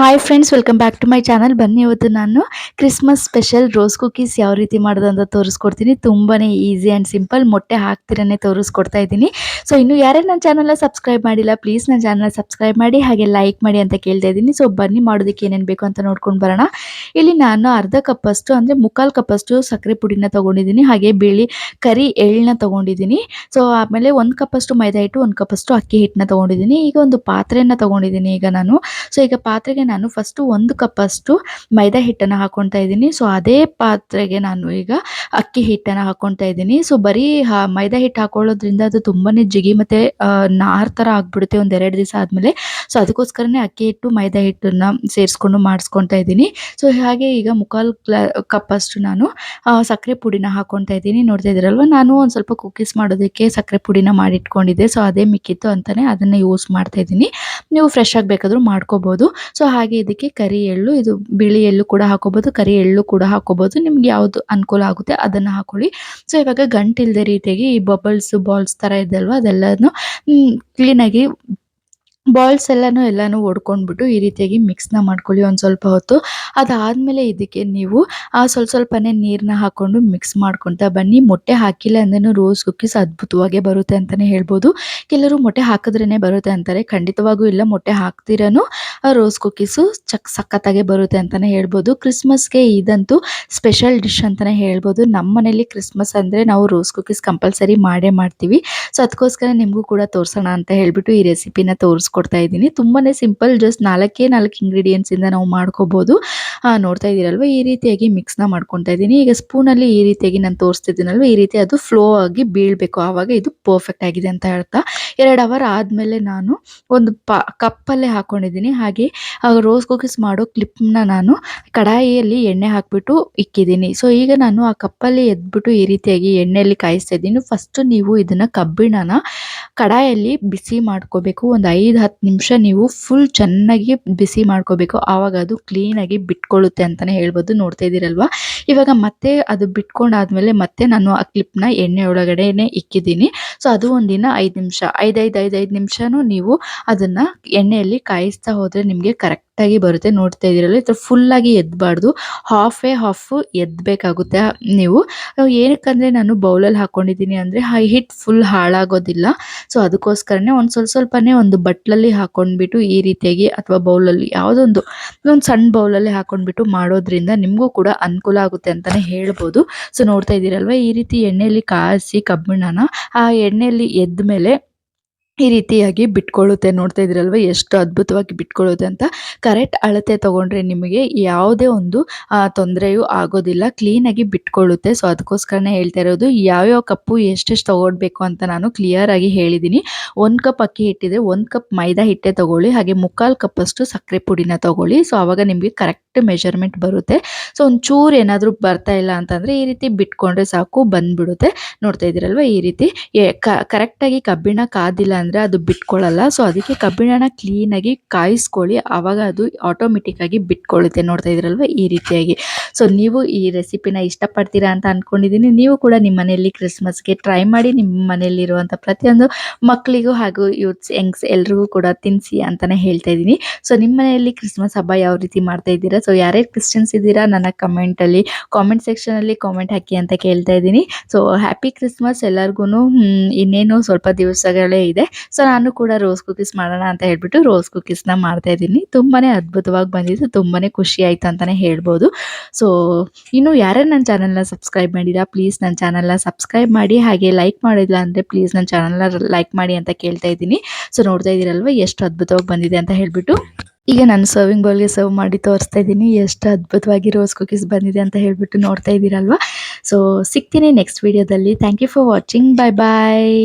Hi friends welcome back to my channel ಬನ್ನಿ ಇವತ್ತು ನಾನು ಕ್ರಿಸ್ಮಸ್ ಸ್ಪೆಷಲ್ ರೋಸ್ ಕುಕೀಸ್ ಯಾವ ರೀತಿ ಮಾಡೋದು ಅಂತ ತೋರಿಸ್ಕೊಡ್ತೀನಿ. ತುಂಬಾ ಈಸಿ ಆ್ಯಂಡ್ ಸಿಂಪಲ್ ಮೊಟ್ಟೆ ಹಾಕ್ತಿರೇ ತೋರಿಸ್ಕೊಡ್ತಾ ಇದ್ದೀನಿ. ಸೊ ಇನ್ನು ಯಾರೇ ನನ್ನ ಚಾನಲ್ನ ಸಬ್ಸ್ಕ್ರೈಬ್ ಮಾಡಿಲ್ಲ ಪ್ಲೀಸ್ ನನ್ನ ಚಾನಲ್ ಸಬ್ಸ್ಕ್ರೈಬ್ ಮಾಡಿ, ಹಾಗೆ ಲೈಕ್ ಮಾಡಿ ಅಂತ ಕೇಳ್ತಾ ಇದ್ದೀನಿ. ಸೊ ಬನ್ನಿ ಮಾಡೋದಕ್ಕೆ ಏನೇನು ಬೇಕು ಅಂತ ನೋಡ್ಕೊಂಡು ಬರೋಣ. ಇಲ್ಲಿ ನಾನು ಅರ್ಧ ಕಪ್ಪಷ್ಟು ಅಂದರೆ ಮುಕ್ಕಾಲು ಕಪ್ಪಷ್ಟು ಸಕ್ಕರೆ ಪುಡಿನ ತೊಗೊಂಡಿದ್ದೀನಿ, ಹಾಗೆ ಬಿಳಿ, ಕರಿ ಎಳ್ಳನ್ನ ತೊಗೊಂಡಿದ್ದೀನಿ. ಸೊ ಆಮೇಲೆ ಒಂದು ಕಪ್ಪಷ್ಟು ಮೈದಾ ಹಿಟ್ಟು, ಒಂದು ಕಪ್ಪಷ್ಟು ಅಕ್ಕಿ ಹಿಟ್ಟನ್ನ ತೊಗೊಂಡಿದ್ದೀನಿ. ಈಗ ಒಂದು ಪಾತ್ರೆಯನ್ನು ತೊಗೊಂಡಿದ್ದೀನಿ ಈಗ ನಾನು. ಸೊ ಈಗ ಪಾತ್ರೆಗೆ ನಾನು ಫಸ್ಟು ಒಂದು ಕಪ್ಪಷ್ಟು ಮೈದಾ ಹಿಟ್ಟನ್ನು ಹಾಕೊತಾ ಇದ್ದೀನಿ. ಸೊ ಅದೇ ಪಾತ್ರೆಗೆ ನಾನು ಈಗ ಅಕ್ಕಿ ಹಿಟ್ಟನ್ನು ಹಾಕೊತಾ ಇದ್ದೀನಿ. ಸೊ ಬರೀ ಮೈದಾ ಹಿಟ್ಟು ಹಾಕೊಳ್ಳೋದ್ರಿಂದ ಅದು ತುಂಬಾ ಜಿಗಿ ಮತ್ತೆ ನಾರ್ ಥರ ಆಗ್ಬಿಡುತ್ತೆ ಎರಡು ದಿವಸ ಆದಮೇಲೆ. ಸೊ ಅದಕ್ಕೋಸ್ಕರನೇ ಅಕ್ಕಿ ಹಿಟ್ಟು, ಮೈದಾ ಹಿಟ್ಟನ್ನು ಸೇರಿಸ್ಕೊಂಡು ಮಾಡಿಸ್ಕೊತಾ ಇದ್ದೀನಿ. ಸೊ ಹಾಗೆ ಈಗ ಮುಕ್ಕಾಲು ಗ್ಲಾ ಕಪ್ಪಷ್ಟು ನಾನು ಸಕ್ಕರೆ ಪುಡಿನ ಹಾಕೊತಾ ಇದ್ದೀನಿ. ನೋಡ್ತಾ ಇದ್ದೀರಲ್ವ? ನಾನು ಒಂದು ಸ್ವಲ್ಪ ಕುಕ್ಕೀಸ್ ಮಾಡೋದಕ್ಕೆ ಸಕ್ಕರೆ ಪುಡಿನ ಮಾಡಿಟ್ಕೊಂಡಿದ್ದೆ. ಸೊ ಅದೇ ಮಿಕ್ಕಿತ್ತು ಅಂತಲೇ ಅದನ್ನು ಯೂಸ್ ಮಾಡ್ತಾ ಇದ್ದೀನಿ. ನೀವು ಫ್ರೆಶ್ ಆಗಿ ಬೇಕಾದರೂ ಮಾಡ್ಕೋಬೋದು. ಸೊ ಹಾಗೆ ಇದಕ್ಕೆ ಕರಿ ಎಳ್ಳು, ಇದು ಬಿಳಿ ಎಳ್ಳು ಕೂಡ ಹಾಕೋಬೋದು, ಕರಿ ಎಳ್ಳು ಕೂಡ ಹಾಕೋಬೋದು. ನಿಮ್ಗೆ ಯಾವುದು ಅನುಕೂಲ ಆಗುತ್ತೆ ಅದನ್ನು ಹಾಕೊಳ್ಳಿ. ಸೊ ಇವಾಗ ಗಂಟಿಲ್ಲದೆ ರೀತಿಯಾಗಿ ಈ ಬಬಲ್ಸ್ ಬಾಲ್ಸ್ ಥರ ಇದೆ ಅಲ್ವಾ ಅದೆಲ್ಲನೂ ಕ್ಲೀನಾಗಿ ಬಾಲ್ಸ್ ಎಲ್ಲನೂ ಎಲ್ಲನೂ ಒಡ್ಕೊಂಡ್ಬಿಟ್ಟು ಈ ರೀತಿಯಾಗಿ ಮಿಕ್ಸ್ನ ಮಾಡ್ಕೊಳ್ಳಿ ಒಂದು ಸ್ವಲ್ಪ ಹೊತ್ತು. ಅದಾದಮೇಲೆ ಇದಕ್ಕೆ ನೀವು ಆ ಸ್ವಲ್ಪ ಸ್ವಲ್ಪನೇ ನೀರನ್ನ ಹಾಕ್ಕೊಂಡು ಮಿಕ್ಸ್ ಮಾಡ್ಕೊತಾ ಬನ್ನಿ. ಮೊಟ್ಟೆ ಹಾಕಿಲ್ಲ ಅಂದ್ರೂ ರೋಸ್ ಕುಕ್ಕೀಸ್ ಅದ್ಭುತವಾಗೇ ಬರುತ್ತೆ ಅಂತಲೇ ಹೇಳ್ಬೋದು. ಕೆಲವರು ಮೊಟ್ಟೆ ಹಾಕಿದ್ರೇ ಬರುತ್ತೆ ಅಂತಾರೆ. ಖಂಡಿತವಾಗೂ ಇಲ್ಲ, ಮೊಟ್ಟೆ ಹಾಕ್ತಿರನು ರೋಸ್ ಕುಕ್ಕೀಸು ಚಕ್ ಸಖತ್ತಾಗೆ ಬರುತ್ತೆ ಅಂತಲೇ ಹೇಳ್ಬೋದು. ಕ್ರಿಸ್ಮಸ್ಗೆ ಇದಂತೂ ಸ್ಪೆಷಲ್ ಡಿಶ್ ಅಂತಲೇ ಹೇಳ್ಬೋದು. ನಮ್ಮ ಮನೇಲಿ ಕ್ರಿಸ್ಮಸ್ ಅಂದರೆ ನಾವು ರೋಸ್ ಕುಕ್ಕೀಸ್ ಕಂಪಲ್ಸರಿ ಮಾಡೇ ಮಾಡ್ತೀವಿ. ಸೊ ಅದಕ್ಕೋಸ್ಕರ ನಿಮಗೂ ಕೂಡ ತೋರಿಸೋಣ ಅಂತ ಹೇಳ್ಬಿಟ್ಟು ಈ ರೆಸಿಪಿನ ತೋರಿಸ್ಕೊಡ್ತಾ ಇದ್ದೀನಿ. ತುಂಬಾ ಸಿಂಪಲ್, ಜಸ್ಟ್ ನಾಲ್ಕೇ ನಾಲ್ಕು ಇಂಗ್ರೀಡಿಯೆಂಟ್ಸಿಂದ ನಾವು ಮಾಡ್ಕೋಬೋದು. ನೋಡ್ತಾ ಇದ್ದೀರಲ್ವ? ಈ ರೀತಿಯಾಗಿ ಮಿಕ್ಸ್ನ ಮಾಡ್ಕೊತಾ ಇದ್ದೀನಿ. ಈಗ ಸ್ಪೂನಲ್ಲಿ ಈ ರೀತಿಯಾಗಿ ನಾನು ತೋರಿಸ್ತಿದ್ದೀನಲ್ವ? ಈ ರೀತಿ ಅದು ಫ್ಲೋ ಆಗಿ ಬೀಳಬೇಕು. ಆವಾಗ ಇದು ಪರ್ಫೆಕ್ಟ್ ಆಗಿದೆ ಅಂತ ಹೇಳ್ತಾ ಎರಡು ಅವರ್ ಆದಮೇಲೆ ನಾನು ಒಂದು ಪ, ಕಪ್ಪಲ್ಲೇ ಹಾಕ್ಕೊಂಡಿದ್ದೀನಿ ಹಾಗೆ ರೋಸ್ ಕುಕೀಸ್ ಮಾಡೋ ಕ್ಲಿಪ್ನ ನಾನು ಕಡಾಯಿಯಲ್ಲಿ ಎಣ್ಣೆ ಹಾಕಿಬಿಟ್ಟು ಇಕ್ಕಿದ್ದೀನಿ. ಸೊ ಈಗ ನಾನು ಆ ಕಪ್ಪಲ್ಲಿ ಎದ್ಬಿಟ್ಟು ಈ ರೀತಿಯಾಗಿ ಎಣ್ಣೆಯಲ್ಲಿ ಕಾಯಿಸ್ತಾ ಇದ್ದೀನಿ. ಫಸ್ಟು ನೀವು ಇದನ್ನು ಕಬ್ಬಿಣನ ಕಡಾಯಲ್ಲಿ ಬಿಸಿ ಮಾಡ್ಕೋಬೇಕು. ಒಂದು ಐದು ಹತ್ತು ನಿಮಿಷ ನೀವು ಫುಲ್ ಚೆನ್ನಾಗಿ ಬಿಸಿ ಮಾಡ್ಕೋಬೇಕು. ಆವಾಗ ಅದು ಕ್ಲೀನಾಗಿ ಬಿಟ್ಕೊಳ್ಳುತ್ತೆ ಅಂತಲೇ ಹೇಳ್ಬೋದು. ನೋಡ್ತಾ ಇದ್ದೀರಲ್ವ? ಇವಾಗ ಮತ್ತೆ ಅದು ಬಿಟ್ಕೊಂಡಾದ್ಮೇಲೆ ಮತ್ತೆ ನಾನು ಆ ಕ್ಲಿಪ್ನ ಎಣ್ಣೆ ಒಳಗಡೆನೇ ಇಕ್ಕಿದ್ದೀನಿ. ಸೊ ಅದು ಒಂದಿನ ಐದು ನಿಮಿಷ. ಐದೈದು ಐದೈದು ಐದು ನಿಮಿಷನೂ ನೀವು ಅದನ್ನು ಎಣ್ಣೆಯಲ್ಲಿ ಕಾಯಿಸ್ತಾ ಹೋದರೆ ನಿಮಗೆ ಕರೆಕ್ಟಾಗಿ ಬರುತ್ತೆ, ನೋಡ್ತಾ ಇದ್ದೀರಲ್ಲ ಥರ ಫುಲ್ಲಾಗಿ ಎದ್ದಬಾರ್ದು ಹಾಫೇ ಹಾಫು ಎದ್ದಬೇಕಾಗುತ್ತೆ ನೀವು. ಏನಕ್ಕಂದರೆ ನಾನು ಬೌಲಲ್ಲಿ ಹಾಕ್ಕೊಂಡಿದ್ದೀನಿ ಅಂದರೆ ಹೈ ಹಿಟ್ ಫುಲ್ ಹಾಳಾಗೋದಿಲ್ಲ. ಸೊ ಅದಕ್ಕೋಸ್ಕರನೇ ಒಂದು ಸ್ವಲ್ಪ ಸ್ವಲ್ಪನೇ ಒಂದು ಬಟ್ಲಲ್ಲಿ ಹಾಕ್ಕೊಂಡ್ಬಿಟ್ಟು ಈ ರೀತಿಯಾಗಿ ಅಥವಾ ಬೌಲಲ್ಲಿ ಯಾವುದೊಂದು, ಒಂದು ಸಣ್ಣ ಬೌಲಲ್ಲಿ ಹಾಕ್ಕೊಂಡ್ಬಿಟ್ಟು ಮಾಡೋದ್ರಿಂದ ನಿಮಗೂ ಕೂಡ ಅನುಕೂಲ ಆಗುತ್ತೆ ಅಂತಲೇ ಹೇಳ್ಬೋದು. ಸೊ ನೋಡ್ತಾ ಇದ್ದೀರಲ್ವ, ಈ ರೀತಿ ಎಣ್ಣೆಯಲ್ಲಿ ಕಾಯಿಸಿ ಕಬ್ಬಿಣನ, ಆ ಎಣ್ಣೆಯಲ್ಲಿ ಎದ್ದ ಮೇಲೆ ಈ ರೀತಿಯಾಗಿ ಬಿಟ್ಕೊಳ್ಳುತ್ತೆ. ನೋಡ್ತಾ ಇದ್ರಲ್ವ ಎಷ್ಟು ಅದ್ಭುತವಾಗಿ ಬಿಟ್ಕೊಳ್ಳುತ್ತೆ ಅಂತ. ಕರೆಕ್ಟ್ ಅಳತೆ ತೊಗೊಂಡ್ರೆ ನಿಮಗೆ ಯಾವುದೇ ಒಂದು ತೊಂದರೆಯೂ ಆಗೋದಿಲ್ಲ. ಕ್ಲೀನಾಗಿ ಬಿಟ್ಕೊಳ್ಳುತ್ತೆ. ಸೊ, ಅದಕ್ಕೋಸ್ಕರನೇ ಹೇಳ್ತಾ ಇರೋದು, ಯಾವ್ಯಾವ ಕಪ್ಪು ಎಷ್ಟೆಷ್ಟು ತೊಗೊಳ್ಬೇಕು ಅಂತ ನಾನು ಕ್ಲಿಯರ್ ಆಗಿ ಹೇಳಿದ್ದೀನಿ ಒಂದು ಕಪ್ ಅಕ್ಕಿ ಹಿಟ್ಟಿದ್ರೆ ಒಂದು ಕಪ್ ಮೈದಾ ಹಿಟ್ಟೆ ತಗೊಳ್ಳಿ, ಹಾಗೆ ಮುಕ್ಕಾಲು ಕಪ್ಪಷ್ಟು ಸಕ್ಕರೆ ಪುಡಿನ ತಗೊಳ್ಳಿ. ಸೊ ಆವಾಗ ನಿಮಗೆ ಕರೆಕ್ಟ್ ಮೆಜರ್ಮೆಂಟ್ ಬರುತ್ತೆ. ಸೊ, ಒಂಚೂರು ಏನಾದರೂ ಬರ್ತಾ ಇಲ್ಲ ಅಂತಂದರೆ ಈ ರೀತಿ ಬಿಟ್ಕೊಂಡ್ರೆ ಸಾಕು, ಬಂದ್ಬಿಡುತ್ತೆ. ನೋಡ್ತಾ ಇದ್ದೀರಲ್ವ? ಈ ರೀತಿ ಕರೆಕ್ಟಾಗಿ ಕಬ್ಬಿಣ ಕಾದಿಲ್ಲ ಅಂದರೆ ಅದು ಬಿಟ್ಕೊಳ್ಳಲ್ಲ ಸೊ ಅದಕ್ಕೆ ಕಬ್ಬಿಣನ ಕ್ಲೀನಾಗಿ ಕಾಯಿಸ್ಕೊಳ್ಳಿ. ಆವಾಗ ಅದು ಆಟೋಮೆಟಿಕ್ಕಾಗಿ ಬಿಟ್ಕೊಳ್ಳುತ್ತೆ ನೋಡ್ತಾ ಇದ್ರಲ್ವ? ಈ ರೀತಿಯಾಗಿ. ಸೊ ನೀವು ಈ ರೆಸಿಪಿನ ಇಷ್ಟಪಡ್ತೀರಾ ಅಂತ ಅಂದ್ಕೊಂಡಿದ್ದೀನಿ ನೀವು ಕೂಡ ನಿಮ್ಮ ಮನೆಯಲ್ಲಿ ಕ್ರಿಸ್ಮಸ್ಗೆ ಟ್ರೈ ಮಾಡಿ ನಿಮ್ಮ ಮನೆಯಲ್ಲಿರುವಂಥ ಪ್ರತಿಯೊಂದು ಮಕ್ಕಳಿಗೂ ಹಾಗೂ ಯೂತ್ಸ್ ಯಂಗ್ಸ್ ಎಲ್ರಿಗೂ ಕೂಡ ತಿನ್ನಿಸಿ ಅಂತಲೇ ಹೇಳ್ತಾ ಇದ್ದೀನಿ. ಸೊ ನಿಮ್ಮ ಮನೆಯಲ್ಲಿ ಕ್ರಿಸ್ಮಸ್ ಹಬ್ಬ ಯಾವ ರೀತಿ ಮಾಡ್ತಾ ಇದ್ದೀರಾ? ಸೊ ಯಾರ್ಯಾರು ಕ್ರಿಶ್ಚಿಯನ್ಸ್ ಇದ್ದೀರಾ? ನನ್ನ ಕಮೆಂಟಲ್ಲಿ ಕಾಮೆಂಟ್ ಸೆಕ್ಷನಲ್ಲಿ ಕಾಮೆಂಟ್ ಹಾಕಿ ಅಂತ ಕೇಳ್ತಾ ಇದ್ದೀನಿ. ಸೊ ಹ್ಯಾಪಿ ಕ್ರಿಸ್ಮಸ್ ಎಲ್ಲರಿಗೂ ಇನ್ನೇನು ಸ್ವಲ್ಪ ದಿವಸಗಳೇ ಇದೆ. ಸೊ ನಾನು ಕೂಡ ರೋಸ್ ಕುಕೀಸ್ ಮಾಡೋಣ ಅಂತ ಹೇಳ್ಬಿಟ್ಟು ರೋಸ್ ಕುಕೀಸ್ನ ಮಾಡ್ತಾ ಇದ್ದೀನಿ. ತುಂಬಾ ಅದ್ಭುತವಾಗಿ ಬಂದಿದ್ದು ತುಂಬಾ ಖುಷಿ ಆಯಿತು ಅಂತಲೇ ಹೇಳ್ಬೋದು. ಸೊ ಇನ್ನು ಯಾರ್ಯಾರು ನನ್ನ ಚಾನಲ್ನ ಸಬ್ಸ್ಕ್ರೈಬ್ ಮಾಡಿಲ್ಲ ಪ್ಲೀಸ್ ನನ್ನ ಚಾನಲ್ನ ಸಬ್ಸ್ಕ್ರೈಬ್ ಮಾಡಿ. ಹಾಗೆ ಲೈಕ್ ಮಾಡಿಲ್ಲ ಅಂದರೆ ಪ್ಲೀಸ್ ನನ್ನ ಚಾನಲ್ನ ಲೈಕ್ ಮಾಡಿ ಅಂತ ಕೇಳ್ತಾ ಇದ್ದೀನಿ. ಸೊ ನೋಡ್ತಾ ಇದ್ದೀರಲ್ವ? ಎಷ್ಟು ಅದ್ಭುತವಾಗಿ ಬಂದಿದೆ ಅಂತ ಹೇಳ್ಬಿಟ್ಟು. ಈಗ ನಾನು ಸರ್ವಿಂಗ್ ಬೌಲ್ಗೆ ಸರ್ವ್ ಮಾಡಿ ತೋರಿಸ್ತಾ ಇದ್ದೀನಿ. ಎಷ್ಟು ಅದ್ಭುತವಾಗಿ ರೋಸ್ ಕುಕೀಸ್ ಬಂದಿದೆ ಅಂತ ಹೇಳ್ಬಿಟ್ಟು ನೋಡ್ತಾ ಇದ್ದೀರಲ್ವ? ಸೊ ಸಿಗ್ತೀನಿ ನೆಕ್ಸ್ಟ್ ವಿಡಿಯೋದಲ್ಲಿ thank you for watching bye bye